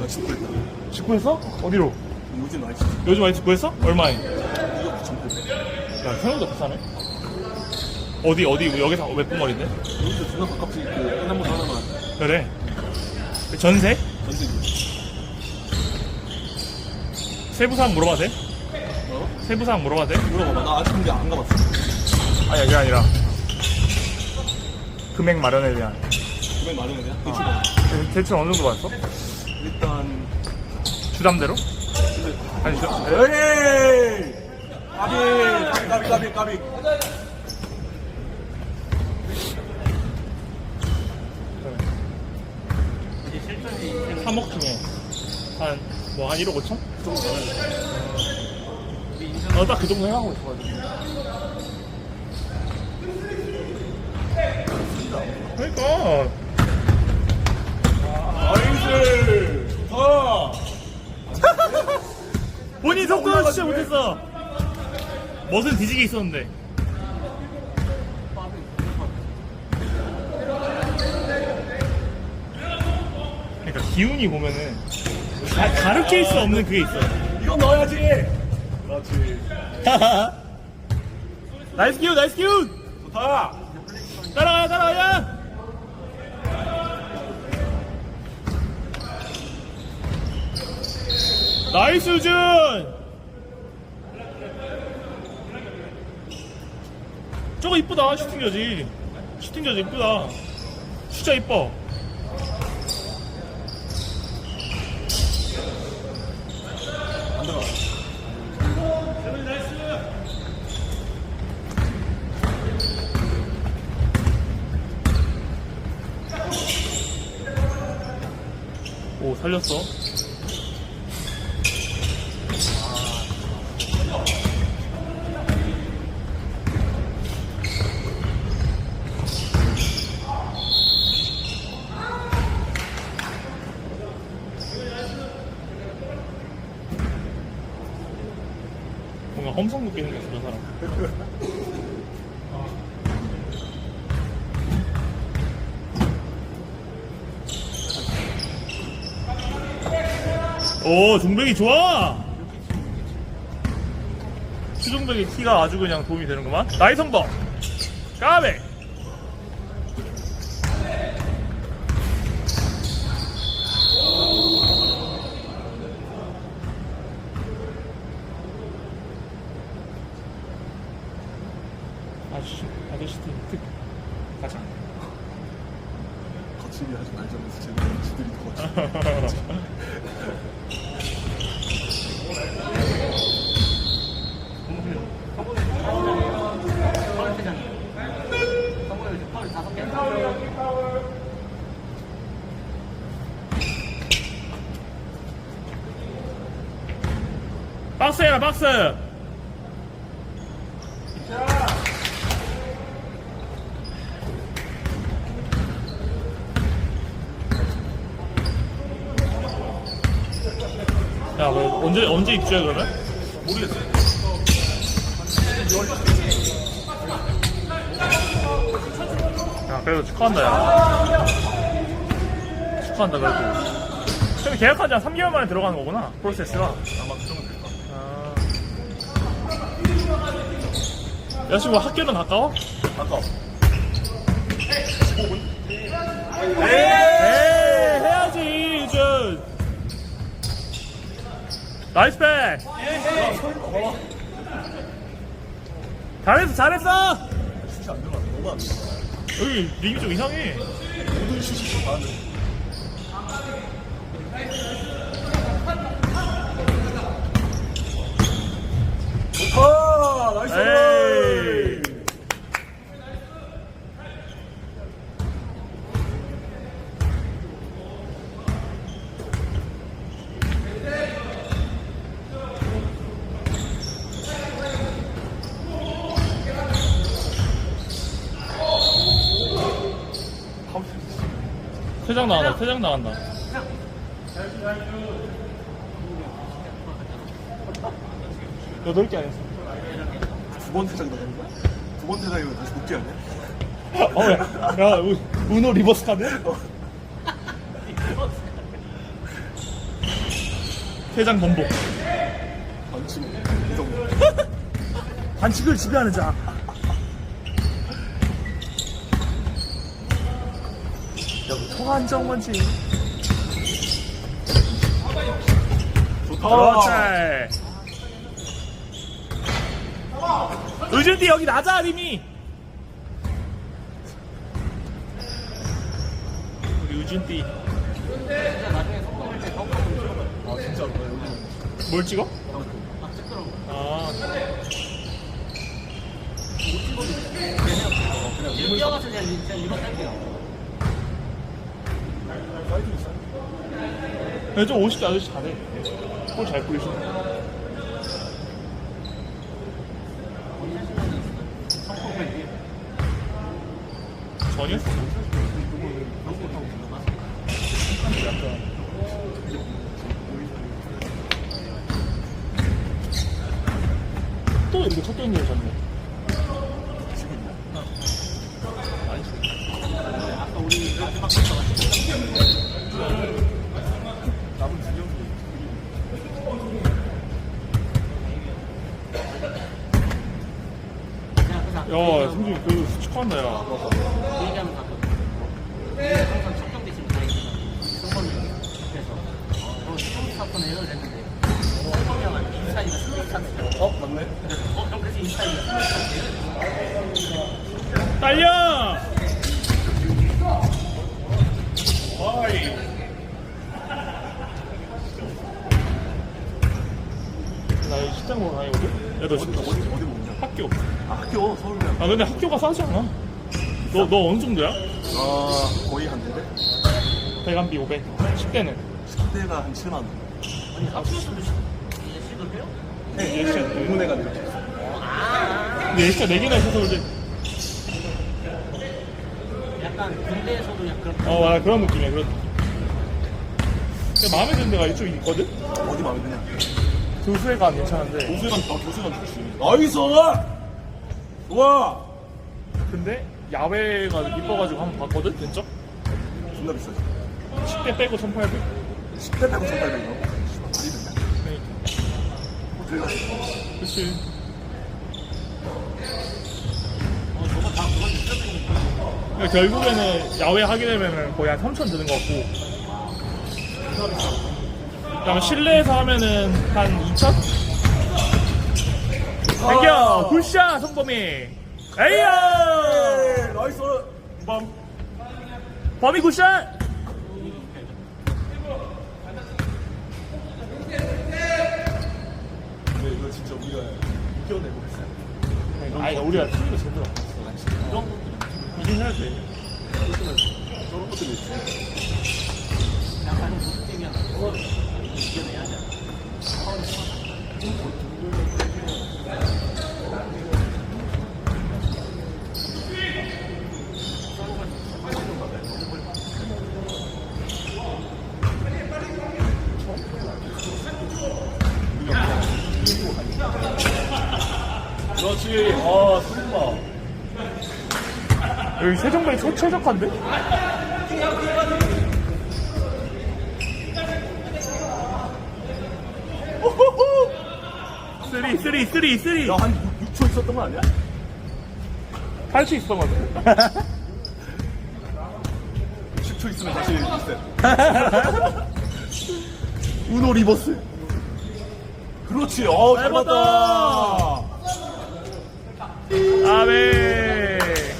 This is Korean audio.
나 직구했다. 직구했어? 어디로? 요즘 많이 치지. 요즘 많이 직구했어? 얼마에? 이거 9,800. 야 생각보다 비싸네 어디 어디 여기서 몇 분거리인데? 여기서 존나 가깝지. 그 횡단보도 하나만. 그래 전세? 전세. 세부사항 물어봐도 돼? 어? 세부사항 물어봐도 돼? 물어봐봐. 나 아직 근데 안 가봤어. 아니 그게 아니라 금액 마련에 대한 금액 많으면 그냥 대충 아. 대- 대충 어느 정도 받았어? 일단 주담대로? 근데 아니 저, 에이! 까비! 까비 까비 까비 이게 실전이 3억 중에 한 뭐 한 1억 5천? 그 정도 어, 딱 그 정도 생각하고 있어가지고. 그러니까. 나이스! 좋다! 본인 속도를 진짜 못했어. 멋은 뒤지게 있었는데. 그러니까 기운이 보면은 가, 가르칠 수 없는 그게 있어. 이건 넣어야지! 그렇지 나이스 기운, 나이스 기운! 좋다! 따라가요, 따라가요! 나이스 준! 저거 이쁘다, 슈팅 저지. 슈팅 저지 이쁘다. 진짜 이뻐. 안 들어가 오, 살렸어. 뭔가 험성 높게 생겼어, 저 사람. 오, 종백이 좋아! 추종백이 키가 아주 그냥 도움이 되는구만. 나이선버! 까베! 아저씨, 아저씨 팀 특. 가자. 거칠게 하지 말자면서 쟤는 지들이 더 거칠 박스 해라, 박스! 야, 뭐, 언제, 언제 입주해, 그러면? 모르겠어 야, 그래도 축하한다, 야. 축하한다, 그래도. 그럼 계약한 지한 3개월 만에 들어가는 거구나, 프로세스가. 아마 그 정도 될까 아. 여자친구 학교는 가까워? 아까 에이, 해야지, 유준. 나이스 패스! 잘했어, 잘했어! 슛이 안 들어가 너무 안 들어가 여기 링이 좀 이상해. 모든 슛이 다 가는데 좋다! 나이스! 에이. 퇴장 나간다, 퇴장 나간다. 여덟 개 아니었어. 두번 퇴장 나가는 거야? 두번 퇴장이면 다시 복귀하네? 어, 야, 야, 우- 우노 리버스 카드? 퇴장 번복. 반칙 이정 반칙을 지배하는 자. 여기 통한정원지. 좋다 그렇지. 의준띠 여기 나자 리미. 우리 의준띠 아 진짜로 뭘 찍어? 아 뛰어가서 그냥 그냥 이거 할게요. 사이트 있어 근데 좀 50대 아저씨 잘해. 골잘 뿌리시네. 전혀? 또 이렇게 첫 게임 열었네. 아까 우리 마지막 야, 승준이 그 축하한다, 야. 그 얘기하면 다 우리가 항상 첫 경기 지금 다 있잖아. 승범이 그래서 어, 사건 승범이 형은 승범이 찬스. 어 맞네 어, 형 그래서 승범이 찬스. 달려! 어이. 나이 식당 보러 다니거든? 야, 너 어디 지금 어디 어디 먹냐 학교. 아 학교 서울대 아, 근데 학교가 싸지 않아. 너, 너 어느 정도야? 아 거의 한 200? 대감비 500. 10대는? 10대가 한 7만 원 아니 학교에서도 이제 시도 해요? 네, 얘 진짜. 의문회가 이렇게 근데 얘 진짜 4개나 있어서 이제. 약간 군대에서도 그런 어, 맞아. 그런 느낌이야, 그런 느낌. 근데 마음에 드는 데가 이쪽에 있거든? 어디 마음에 드냐 교수회관 괜찮은데. 교수관 아 교수관 좋지 나이스 와 근데 야외가 이뻐가지고 한번 봤거든? 진짜? 존나 비싸지 10대 빼고 1800. 10대 빼고 1800이요 말이 되냐 그러니까. 호텔 가서 그치. 어 저거 다 그건. 그러니까 결국에는 야외 하게 되면은 거의 한 3천 드는 것 같고. 그다음에 실내에서 하면은 한 2천? 당겨! 굿샷, 성범이! 에이야! 나이스 밤 범이 굿샷! 근데 이거 진짜 우리가 이겨내고 있어요 아니, 우리가 팀도 제대로 안 했어. 이런 이긴 해야 돼. 저런 것들이 있어 약간 무슨 팀이야? 그렇지 아 승마 여기 세종발이 최, 최적화인데? 쓰리, 쓰리, 쓰리, 쓰리. 야한 6초 있었던 거 아니야? 할 수 있어, 맞아. 10초 있으면 다시 리셋 우노 리버스 그렇지 어잘 잘 봤다 아멘.